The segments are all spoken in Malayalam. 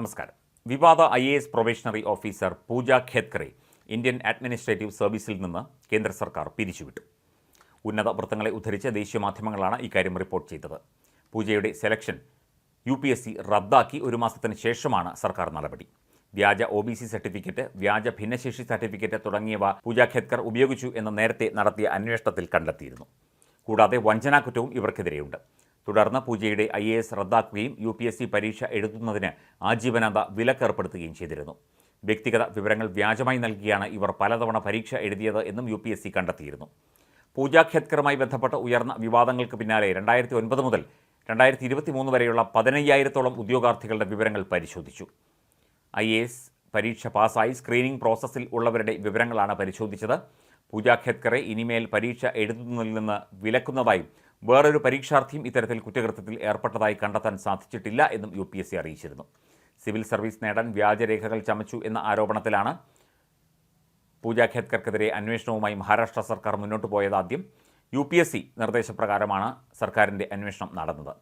നമസ്കാരം. വിവാദ I A S probationary officer Pooja ഖേത്കറെ Indian administrative സർവീസിൽ നിന്ന് കേന്ദ്ര സർക്കാർ പിരിച്ചുവിട്ടു. ഉന്നത വൃത്തങ്ങളെ ഉദ്ധരിച്ച് ദേശീയ മാധ്യമങ്ങളാണ് ഇക്കാര്യം റിപ്പോർട്ട് ചെയ്തത്. പൂജയുടെ selection U P S C റദ്ദാക്കി ഒരു മാസത്തിന് ശേഷമാണ് സർക്കാർ നടപടി. വ്യാജ ഒ ബി സി സർട്ടിഫിക്കറ്റ് വ്യാജ ഭിന്നശേഷി സർട്ടിഫിക്കറ്റ് തുടങ്ങിയവ പൂജ ഖേത്കർ ഉപയോഗിച്ചു എന്ന് നേരത്തെ നടത്തിയ അന്വേഷണത്തിൽ കണ്ടെത്തിയിരുന്നു. കൂടാതെ വഞ്ചനാ കുറ്റവും ഇവർക്കെതിരെയുണ്ട്. തുടർന്ന് പൂജയുടെ ഐ എ എസ് റദ്ദാക്കുകയും യു പി എസ് സി പരീക്ഷ എഴുതുന്നതിന് ആജീവനാന്ത വിലക്കേർപ്പെടുത്തുകയും ചെയ്തിരുന്നു. വ്യക്തിഗത വിവരങ്ങൾ വ്യാജമായി നൽകിയാണ് ഇവർ പലതവണ പരീക്ഷ എഴുതിയത് എന്നും യു പി എസ് സി കണ്ടെത്തിയിരുന്നു. പൂജാ ഖേത്കറുമായി ബന്ധപ്പെട്ട് ഉയർന്ന വിവാദങ്ങൾക്ക് പിന്നാലെ രണ്ടായിരത്തി ഒൻപത് മുതൽ രണ്ടായിരത്തി ഇരുപത്തി മൂന്ന് വരെയുള്ള പതിനയ്യായിരത്തോളം ഉദ്യോഗാർത്ഥികളുടെ വിവരങ്ങൾ പരിശോധിച്ചു. ഐ എ എസ് പരീക്ഷ പാസ്സായി സ്ക്രീനിംഗ് പ്രോസസ്സിൽ ഉള്ളവരുടെ വിവരങ്ങളാണ് പരിശോധിച്ചത്. പൂജാ ഖേത്കറെ ഇനിമേൽ പരീക്ഷ എഴുതുന്നതിൽ നിന്ന് വിലക്കുന്നതായും വേറൊരു പരീക്ഷാർത്ഥിയും ഇത്തരത്തിൽ കുറ്റകൃത്യത്തിൽ ഏർപ്പെട്ടതായി കണ്ടെത്താൻ സാധിച്ചിട്ടില്ല എന്നും യു അറിയിച്ചിരുന്നു. സിവിൽ സർവീസ് നേടാൻ വ്യാജരേഖകൾ ചമച്ചു എന്ന ആരോപണത്തിലാണ് പൂജ ഖേത്കർക്കെതിരെ അന്വേഷണവുമായി മഹാരാഷ്ട്ര സർക്കാർ മുന്നോട്ട് പോയത് ആദ്യം. യു പി എസ് സി നിർദ്ദേശപ്രകാരമാണ് സർക്കാരിന്റെ അന്വേഷണം നടന്നത്.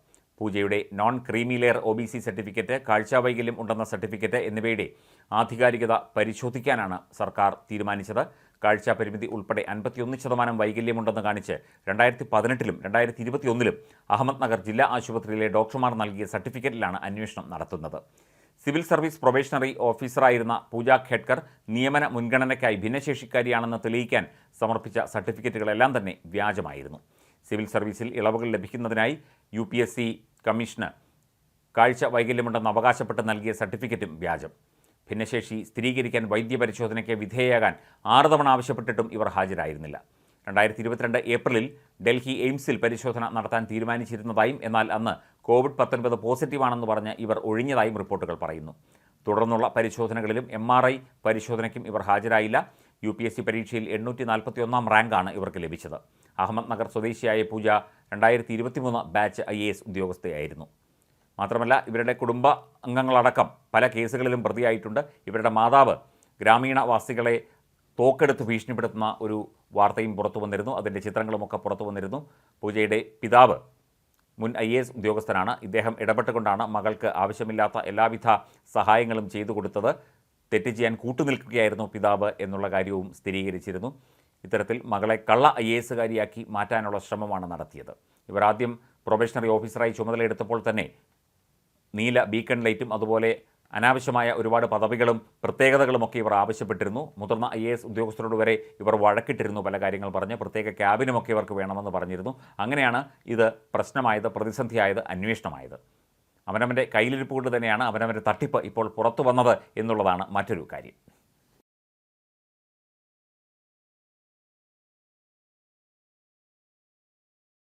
പൂജയുടെ non creamy layer O B C certificate കാഴ്ചാവൈകല്യം ഉണ്ടെന്ന സർട്ടിഫിക്കറ്റ് എന്നിവയുടെ ആധികാരികത പരിശോധിക്കാനാണ് സർക്കാർ തീരുമാനിച്ചത്. കാഴ്ചാ പരിമിതി ഉൾപ്പെടെ അൻപത്തിയൊന്ന് ശതമാനം വൈകല്യമുണ്ടെന്ന് കാണിച്ച് രണ്ടായിരത്തി പതിനെട്ടിലും രണ്ടായിരത്തി ഇരുപത്തിയൊന്നിലും അഹമ്മദ് നഗർ ജില്ലാ ആശുപത്രിയിലെ ഡോക്ടർമാർ നൽകിയ സർട്ടിഫിക്കറ്റിലാണ് അന്വേഷണം നടത്തുന്നത്. സിവിൽ സർവീസ് പ്രൊബേഷണറി ഓഫീസറായിരുന്ന പൂജ ഖേഡ്കർ നിയമന മുൻഗണനയ്ക്കായി ഭിന്നശേഷിക്കാരിയാണെന്ന് തെളിയിക്കാൻ സമർപ്പിച്ച സർട്ടിഫിക്കറ്റുകളെല്ലാം തന്നെ വ്യാജമായിരുന്നു. സിവിൽ സർവീസിൽ ഇളവുകൾ ലഭിക്കുന്നതിനായി യു പി എസ് സി കമ്മീഷന് കാഴ്ച വൈകല്യമുണ്ടെന്ന് അവകാശപ്പെട്ട് നൽകിയ സർട്ടിഫിക്കറ്റും വ്യാജം. ഭിന്നശേഷി സ്ഥിരീകരിക്കാൻ വൈദ്യപരിശോധനയ്ക്ക് വിധേയയാകാൻ ആറ് തവണ ആവശ്യപ്പെട്ടിട്ടും ഇവർ ഹാജരായിരുന്നില്ല. രണ്ടായിരത്തി ഇരുപത്തിരണ്ട് ഏപ്രിലിൽ ഡൽഹി എയിംസിൽ പരിശോധന നടത്താൻ തീരുമാനിച്ചിരുന്നതായും എന്നാൽ അന്ന് കോവിഡ് പത്തൊൻപത് പോസിറ്റീവാണെന്ന് പറഞ്ഞ് ഇവർ ഒഴിഞ്ഞതായും റിപ്പോർട്ടുകൾ പറയുന്നു. തുടർന്നുള്ള പരിശോധനകളിലും എം ആർ ഐ പരിശോധനയ്ക്കും ഇവർ ഹാജരായില്ല. യു പി എസ് സി പരീക്ഷയിൽ എണ്ണൂറ്റി നാൽപ്പത്തി ഒന്നാം റാങ്കാണ് ഇവർക്ക് ലഭിച്ചത്. അഹമ്മദ് നഗർ സ്വദേശിയായ പൂജ രണ്ടായിരത്തി ഇരുപത്തിമൂന്ന് ബാച്ച് ഐ എ എസ് ഉദ്യോഗസ്ഥയായിരുന്നു. മാത്രമല്ല ഇവരുടെ കുടുംബ അംഗങ്ങളടക്കം പല കേസുകളിലും പ്രതിയായിട്ടുണ്ട്. ഇവരുടെ മാതാവ് ഗ്രാമീണവാസികളെ തോക്കെടുത്ത് ഭീഷണിപ്പെടുത്തുന്ന ഒരു വാർത്തയും പുറത്തു വന്നിരുന്നു. അതിന്റെ ചിത്രങ്ങളുമൊക്കെ പുറത്തു വന്നിരുന്നു. പൂജയുടെ പിതാവ് മുൻ ഐ എസ് ഉദ്യോഗസ്ഥനാണ്. ഇദ്ദേഹം ഇടപെട്ടുകൊണ്ടാണ് മകൾക്ക് ആവശ്യമില്ലാത്ത എല്ലാവിധ സഹായങ്ങളും ചെയ്തു കൊടുത്തത്. തെറ്റ് ചെയ്യാൻ കൂട്ടുനിൽക്കുകയായിരുന്നു പിതാവ് എന്നുള്ള കാര്യവും സ്ഥിരീകരിച്ചിരുന്നു. ഇത്തരത്തിൽ മകളെ കള്ള ഐ എ എസുകാരിയാക്കി മാറ്റാനുള്ള ശ്രമമാണ് നടത്തിയത്. ഇവർ ആദ്യം പ്രൊബേഷണറി ഓഫീസറായി ചുമതലയെടുത്തപ്പോൾ തന്നെ നീല ബീക്കൺ ലൈറ്റും അതുപോലെ അനാവശ്യമായ ഒരുപാട് പദവികളും പ്രത്യേകതകളുമൊക്കെ ഇവർ ആവശ്യപ്പെട്ടിരുന്നു. മുതിർന്ന ഐ എ എസ് ഉദ്യോഗസ്ഥരോട് വരെ ഇവർ വഴക്കിട്ടിരുന്നു പല കാര്യങ്ങൾ പറഞ്ഞ്. പ്രത്യേക ക്യാബിനുമൊക്കെ ഇവർക്ക് വേണമെന്ന് പറഞ്ഞിരുന്നു. അങ്ങനെയാണ് ഇത് പ്രശ്നമായത് പ്രതിസന്ധിയായത് അന്വേഷണമായത്. അവനവന്റെ കയ്യിലിരിപ്പ് കൊണ്ട് തന്നെയാണ് അവനവന്റെ തട്ടിപ്പ് ഇപ്പോൾ പുറത്തു വന്നത് എന്നുള്ളതാണ് മറ്റൊരു കാര്യം.